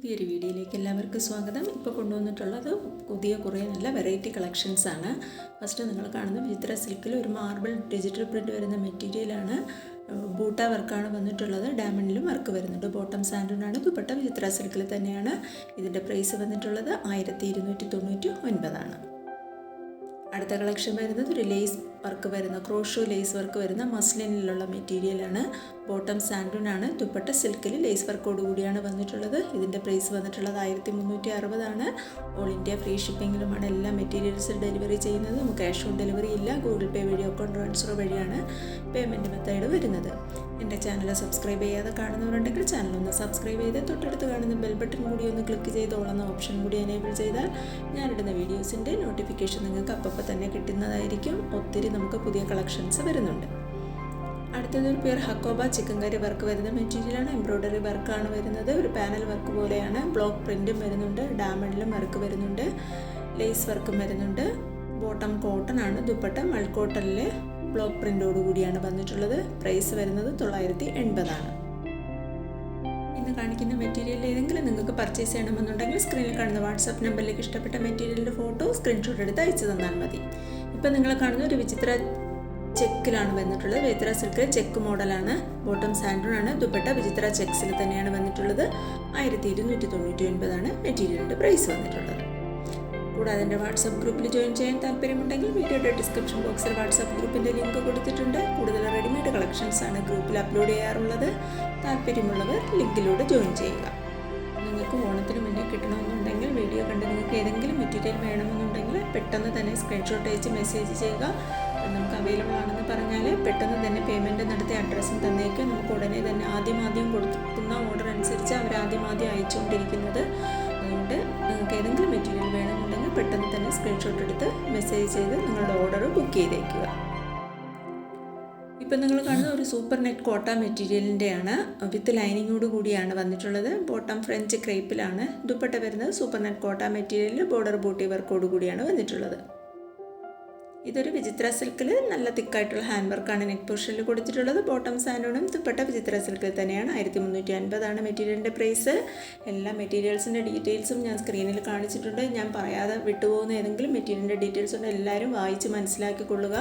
പുതിയൊരു വീഡിയോയിലേക്ക് എല്ലാവർക്കും സ്വാഗതം. ഇപ്പോൾ കൊണ്ടുവന്നിട്ടുള്ളത് പുതിയ കുറേ നല്ല വെറൈറ്റി കളക്ഷൻസ് ആണ്. ഫസ്റ്റ് നിങ്ങൾ കാണുന്ന വിചിത്ര സിൽക്കിൽ ഒരു മാർബിൾ ഡിജിറ്റൽ പ്രിന്റ് വരുന്ന മെറ്റീരിയലാണ് ബൂട്ട വർക്കാണ് വന്നിട്ടുള്ളത്. ഡയമണ്ടിലും വർക്ക് വരുന്നുണ്ട്. ബോട്ടം സാൻഡൂണാണ് ദുപ്പട്ട വിചിത്ര സിൽക്കിൽ തന്നെയാണ്. ഇതിന്റെ പ്രൈസ് വന്നിട്ടുള്ളത് ആയിരത്തി ഇരുന്നൂറ്റി തൊണ്ണൂറ്റി ഒൻപതാണ്. അടുത്ത കളക്ഷൻ വരുന്നത് ഒരു ലേസ് വർക്ക് വരുന്ന ക്രോഷോ ലേസ് വർക്ക് വരുന്ന മസ്ലിനിലുള്ള മെറ്റീരിയലാണ്. ബോട്ടം ആണ് ദുപ്പട്ട സിൽക്കിൽ ലേസ് വർക്കോട് കൂടിയാണ് വന്നിട്ടുള്ളത്. ഇതിന്റെ പ്രൈസ് വന്നിട്ടുള്ളത് ആയിരത്തി മുന്നൂറ്റി അറുപതാണ് ഓൾ ഇന്ത്യ ഫ്രീ ഷിപ്പിങ്ങിലുമാണ് എല്ലാ മെറ്റീരിയൽസ് ഡെലിവറി ചെയ്യുന്നത്. നമുക്ക് ക്യാഷ് ഓൺ ഡെലിവറി ഇല്ല. Google pay video account transfer വഴിയാണ് പേയ്മെന്റ് മെത്തേഡ് വരുന്നത്. എന്റെ ചാനൽ സബ്സ്ക്രൈബ് ചെയ്യാതെ കാണുന്നവരുണ്ടെങ്കിൽ ചാനൽ ഒന്ന് സബ്സ്ക്രൈബ് ചെയ്ത് തൊട്ടടുത്ത് കാണുന്ന ബെൽ ബട്ടൺ കൂടി ഒന്ന് ക്ലിക്ക് ചെയ്ത് ഓളെന്ന ഓപ്ഷൻ കൂടി എനേബിൾ ചെയ്താൽ ഞാനിടുന്ന വീഡിയോസിന്റെ നോട്ടിഫിക്കേഷൻ നിങ്ങൾക്ക് അപ്പം തന്നെ കിട്ടുന്നതായിരിക്കും. ഒത്തിരി നമുക്ക് പുതിയ കളക്ഷൻസ് വരുന്നുണ്ട്. അടുത്തത് ഒരു പേർ ഹക്കോബ ചിക്കൻ കറി വർക്ക് വരുന്ന മെറ്റീരിയലാണ്. എംബ്രോയ്ഡറി വർക്കാണ് വരുന്നത്. ഒരു പാനൽ വർക്ക് പോലെയാണ്. ബ്ലോക്ക് പ്രിന്റും വരുന്നുണ്ട്. ഡയമണ്ടിലും വർക്ക് വരുന്നുണ്ട്. ലേസ് വർക്കും വരുന്നുണ്ട്. ബോട്ടം കോട്ടൺ ആണ്. ദുപ്പട്ട മൾക്കോട്ടണിലെ ബ്ലോക്ക് പ്രിന്റോട് കൂടിയാണ് വന്നിട്ടുള്ളത്. പ്രൈസ് വരുന്നത് തൊള്ളായിരത്തി എൺപതാണ് ഇന്ന് കാണിക്കുന്ന മെറ്റീരിയൽ ഏതെങ്കിലും നിങ്ങൾക്ക് പർച്ചേസ് ചെയ്യണമെന്നുണ്ടെങ്കിൽ സ്ക്രീനിൽ കാണുന്ന വാട്സാപ്പ് നമ്പറിലേക്ക് ഇഷ്ടപ്പെട്ട മെറ്റീരിയലിന്റെ ഫോട്ടോ സ്ക്രീൻഷോട്ട് എടുത്ത് അയച്ചു തന്നാൽ മതി. ഇപ്പം നിങ്ങൾ കാണുന്ന ഒരു വിചിത്ര ചെക്കിലാണ് വന്നിട്ടുള്ളത്. വിചിത്ര സിൽക്ക് ചെക്ക് മോഡലാണ്. ബോട്ടം സാൻഡ്രാണ് ദുപ്പട്ട വിചിത്ര ചെക്സിൽ തന്നെയാണ് വന്നിട്ടുള്ളത്. ആയിരത്തി ഇരുന്നൂറ്റി തൊണ്ണൂറ്റി ഒൻപതാണ് മെറ്റീരിയലിന്റെ പ്രൈസ് വന്നിട്ടുള്ളത്. കൂടാതെ എന്റെ വാട്സപ്പ് ഗ്രൂപ്പിൽ ജോയിൻ ചെയ്യാൻ താല്പര്യമുണ്ടെങ്കിൽ വീഡിയോയുടെ ഡിസ്ക്രിപ്ഷൻ ബോക്സിൽ വാട്സപ്പ് ഗ്രൂപ്പിന്റെ ലിങ്ക് കൊടുത്തിട്ടുണ്ട്. കൂടുതൽ റെഡിമെയ്ഡ് കളക്ഷൻസാണ് ഗ്രൂപ്പിൽ അപ്ലോഡ് ചെയ്യാറുള്ളത്. താല്പര്യമുള്ളവർ ലിങ്കിലൂടെ ജോയിൻ ചെയ്യുക. നിങ്ങൾക്ക് ഓണത്തിന് മുന്നേ കണ്ട് നിങ്ങൾക്ക് ഏതെങ്കിലും മെറ്റീരിയൽ വേണമെന്നുണ്ടെങ്കിൽ പെട്ടെന്ന് തന്നെ സ്ക്രീൻഷോട്ട് അയച്ച് മെസ്സേജ് ചെയ്യുക. നമുക്ക് അവൈലബിൾ ആണെന്ന് പറഞ്ഞാൽ പെട്ടെന്ന് തന്നെ പേയ്മെന്റ് നടത്തിയ അഡ്രസ്സും തന്നേക്കും. നമുക്ക് ഉടനെ തന്നെ ആദ്യം ആദ്യം കൊടുക്കുന്ന ഓർഡർ അനുസരിച്ച് അവർ ആദ്യം ആദ്യം അയച്ചുകൊണ്ടിരിക്കുന്നത്. അതുകൊണ്ട് നിങ്ങൾക്ക് ഏതെങ്കിലും മെറ്റീരിയൽ വേണമെന്നുണ്ടെങ്കിൽ പെട്ടെന്ന് തന്നെ സ്ക്രീൻഷോട്ട് എടുത്ത് മെസ്സേജ് ചെയ്ത് നിങ്ങളുടെ ഓർഡർ ബുക്ക് ചെയ്തേക്കുക. ഇപ്പം നിങ്ങൾ കാണുന്ന ഒരു സൂപ്പർ നെറ്റ് കോട്ട മെറ്റീരിയലിന്റെയാണ് വിത്ത് ലൈനിങ്ങോട് കൂടിയാണ് വന്നിട്ടുള്ളത്. ബോട്ടം ഫ്രഞ്ച് ക്രേപ്പിലാണ് ദുപ്പട്ട വരുന്നത്. സൂപ്പർ നെറ്റ് കോട്ട മെറ്റീരിയലിൽ ബോർഡർ ബൂട്ടി വർക്കോട് കൂടിയാണ് വന്നിട്ടുള്ളത്. ഇതൊരു വിചിത്ര സിൽക്കിൽ നല്ല തിക്കായിട്ടുള്ള ഹാൻഡ് വർക്കാണ് നെക്ക് പോർഷനിൽ കൊടുത്തിട്ടുള്ളത്. ബോട്ടം സാൻഡോണും ദുപ്പട്ട വിചിത്ര സിൽക്കിൽ തന്നെയാണ്. ആയിരത്തി മുന്നൂറ്റി അൻപതാണ് മെറ്റീരിയലിന്റെ പ്രൈസ്. എല്ലാ മെറ്റീരിയൽസിന്റെ ഡീറ്റെയിൽസും ഞാൻ സ്ക്രീനിൽ കാണിച്ചിട്ടുണ്ട്. ഞാൻ പറയാതെ വിട്ടുപോകുന്ന ഏതെങ്കിലും മെറ്റീരിയലിന്റെ ഡീറ്റെയിൽസ് ഉണ്ട് എല്ലാവരും വായിച്ച് മനസ്സിലാക്കിക്കൊള്ളുക.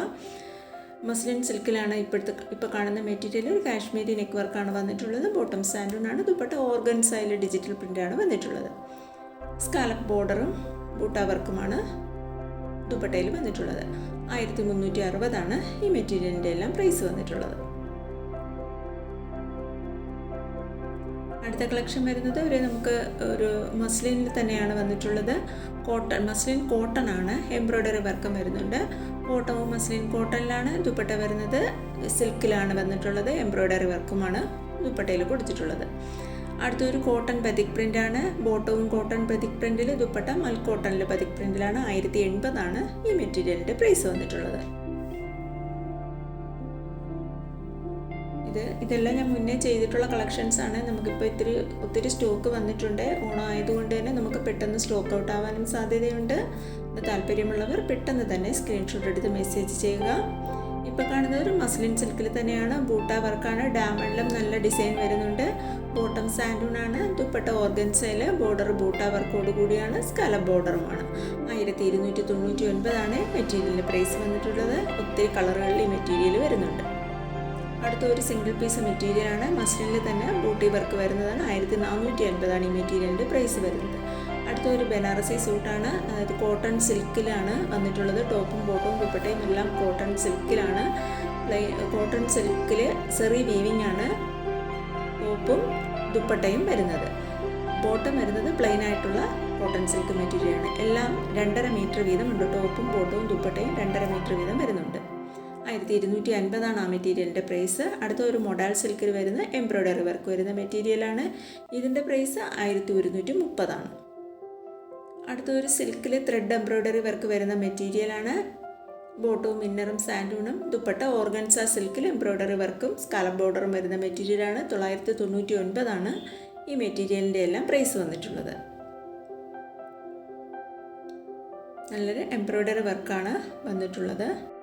മസ്ലിൻ സിൽക്കിലാണ് ഇപ്പോഴത്തെ ഇപ്പോൾ കാണുന്ന മെറ്റീരിയൽ ഒരു കാശ്മീരി നെക്ക് വർക്കാണ് വന്നിട്ടുള്ളത് ബോട്ടം സാൻഡൂണാണ് ദുപ്പട്ട ഓർഗൻസായിൽ ഡിജിറ്റൽ പ്രിന്റാണ് വന്നിട്ടുള്ളത്. സ്കാലപ്പ് ബോർഡറും ബൂട്ട വർക്കുമാണ് ദുപ്പട്ടയിൽ വന്നിട്ടുള്ളത്. ആയിരത്തി മുന്നൂറ്റി അറുപതാണ് ഈ മെറ്റീരിയലിന്റെ എല്ലാം പ്രൈസ് വന്നിട്ടുള്ളത്. അടുത്ത കളക്ഷൻ വരുന്നത് ഒരു നമുക്ക് ഒരു മസ്ലിനിൽ തന്നെയാണ് വന്നിട്ടുള്ളത്. കോട്ടൺ മസ്ലിൻ കോട്ടൺ ആണ്. എംബ്രോയ്ഡറി വർക്കും വരുന്നുണ്ട്. കോട്ടവും മസ്ലിൻ കോട്ടണിലാണ് ദുപ്പട്ട വരുന്നത്. സിൽക്കിലാണ് വന്നിട്ടുള്ളത്. എംബ്രോയ്ഡറി വർക്കുമാണ് ദുപ്പട്ടയിൽ കൊടുത്തിട്ടുള്ളത്. അടുത്തൊരു കോട്ടൺ പതിക് പ്രിന്റാണ് ബോട്ടവും കോട്ടൺ പതിക് പ്രിന്റിൽ ദുപ്പട്ട മൽ കോട്ടണിൽ പതിക് പ്രിന്റിലാണ് ആയിരത്തി എൺപതാണ് ഈ മെറ്റീരിയലിന്റെ പ്രൈസ് വന്നിട്ടുള്ളത്. ഇത് ഇതെല്ലാം ഞാൻ മുന്നേ ചെയ്തിട്ടുള്ള കളക്ഷൻസ് ആണ്. നമുക്കിപ്പോൾ ഇത്തിരി ഒത്തിരി സ്റ്റോക്ക് വന്നിട്ടുണ്ട്. ഓണം ആയതുകൊണ്ട് തന്നെ നമുക്ക് പെട്ടെന്ന് സ്റ്റോക്ക് ഔട്ട് ആവാനും സാധ്യതയുണ്ട്. താല്പര്യമുള്ളവർ പെട്ടെന്ന് തന്നെ സ്ക്രീൻഷോട്ട് എടുത്ത് മെസ്സേജ് ചെയ്യുക. ഇപ്പോൾ കാണുന്നത് ഒരു മസ്ലിൻ സിൽക്കിൽ തന്നെയാണ്. ബൂട്ട വർക്കാണ് ഡാമണ്ടിലും നല്ല ഡിസൈൻ വരുന്നുണ്ട്. ബോട്ടം സാൻഡൂണാണ് ദുപ്പട്ട ഓർഗൻസയിൽ ബോർഡർ ബൂട്ട വർക്കോട് കൂടിയാണ്. സ്കല ബോർഡറുമാണ് ആയിരത്തി ഇരുന്നൂറ്റി തൊണ്ണൂറ്റി ഒൻപതാണ് മെറ്റീരിയലിന്റെ പ്രൈസ് വന്നിട്ടുള്ളത്. ഒത്തിരി കളറുകളിൽ ഈ മെറ്റീരിയൽ വരുന്നുണ്ട്. അടുത്ത ഒരു സിംഗിൾ പീസ് മെറ്റീരിയലാണ് മസ്ലിനിൽ തന്നെ ബൂട്ടി വർക്ക് വരുന്നതാണ്. ആയിരത്തി നാനൂറ്റി അൻപതാണ് ഈ മെറ്റീരിയലിന്റെ പ്രൈസ് വരുന്നത് അടുത്ത ഒരു ബനാറസി സൂട്ടാണ് അതായത് കോട്ടൺ സിൽക്കിലാണ് വന്നിട്ടുള്ളത്. ടോപ്പും ബോട്ടവും ദുപ്പട്ടയും എല്ലാം കോട്ടൺ സിൽക്കിലാണ് കോട്ടൺ സിൽക്കിൽ സെറി വീവിംഗ് ആണ്. ടോപ്പും ദുപ്പട്ടയും വരുന്നത്. ബോട്ടം വരുന്നത് പ്ലെയിൻ ആയിട്ടുള്ള കോട്ടൺ സിൽക്ക് മെറ്റീരിയലാണ് എല്ലാം രണ്ടര മീറ്റർ വീതമുണ്ട്. ടോപ്പും ബോട്ടവും ദുപ്പട്ടയും രണ്ടര മീറ്റർ വീതം വരുന്നുണ്ട്. ആയിരത്തി ഇരുന്നൂറ്റി അൻപതാണ് ആ മെറ്റീരിയലിന്റെ പ്രൈസ്. അടുത്ത ഒരു മൊഡാൾ സിൽക്കിൽ വരുന്ന എംബ്രോയ്ഡറി വർക്ക് വരുന്ന മെറ്റീരിയലാണ് ഇതിന്റെ പ്രൈസ് ആയിരത്തി ഒരുന്നൂറ്റി മുപ്പതാണ് അടുത്ത ഒരു സിൽക്കിൽ ത്രെഡ് എംബ്രോയ്ഡറി വർക്ക് വരുന്ന മെറ്റീരിയലാണ് ബോട്ടവും മിന്നറും സാൻഡൂണും ദുപ്പട്ട ഓർഗൻസ സിൽക്കിൽ എംബ്രോയ്ഡറി വർക്കും സ്കാലപ്പ് ബോർഡറും വരുന്ന മെറ്റീരിയലാണ് തൊള്ളായിരത്തി തൊണ്ണൂറ്റി ഒൻപതാണ് ഈ മെറ്റീരിയലിന്റെ എല്ലാം പ്രൈസ് വന്നിട്ടുള്ളത്. നല്ലൊരു എംബ്രോയ്ഡറി വർക്കാണ് വന്നിട്ടുള്ളത്.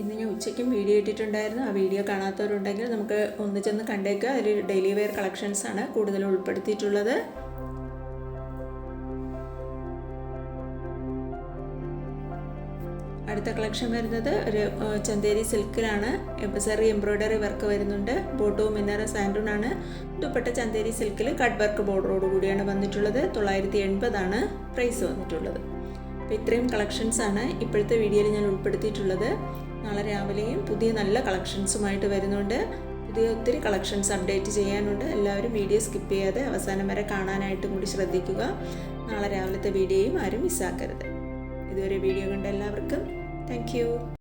ഇന്ന് ഞാൻ ഉച്ചയ്ക്കും വീഡിയോ ഇട്ടിട്ടുണ്ടായിരുന്നു. ആ വീഡിയോ കാണാത്തവരുണ്ടെങ്കിൽ നമുക്ക് ഒന്ന് ചെന്ന് കണ്ടേക്കുക അതിൽ ഡെയിലി വെയർ കളക്ഷൻസ് ആണ് കൂടുതൽ ഉൾപ്പെടുത്തിയിട്ടുള്ളത്. അടുത്ത കളക്ഷൻ വരുന്നത് ഒരു ചന്തേരി സിൽക്കിലാണ്. എംബസറി എംബ്രോയ്ഡറി വർക്ക് വരുന്നുണ്ട്. ബോട്ടവും മിന്നറ സാൻഡൂൺ ആണ്. ദുപ്പട്ട ചന്തേരി സിൽക്കിൽ കട്ട് വർക്ക് ബോർഡറോട് കൂടിയാണ് വന്നിട്ടുള്ളത്. തൊള്ളായിരത്തി എൺപതാണ് പ്രൈസ് വന്നിട്ടുള്ളത്. അപ്പോൾ ഇത്രയും കളക്ഷൻസ് ആണ് ഇപ്പോഴത്തെ വീഡിയോയിൽ ഞാൻ ഉൾപ്പെടുത്തിയിട്ടുള്ളത്. നാളെ രാവിലെയും പുതിയ നല്ല കളക്ഷൻസുമായിട്ട് വരുന്നുണ്ട്. പുതിയ ഒത്തിരി കളക്ഷൻസ് അപ്ഡേറ്റ് ചെയ്യാനുണ്ട്. എല്ലാവരും വീഡിയോ സ്കിപ്പ് ചെയ്യാതെ അവസാനം വരെ കാണാനായിട്ടും കൂടി ശ്രദ്ധിക്കുക. നാളെ രാവിലത്തെ വീഡിയോയും ആരും മിസ്സാക്കരുത്. ഇതുവരെ വീഡിയോ കണ്ട എല്ലാവർക്കും താങ്ക്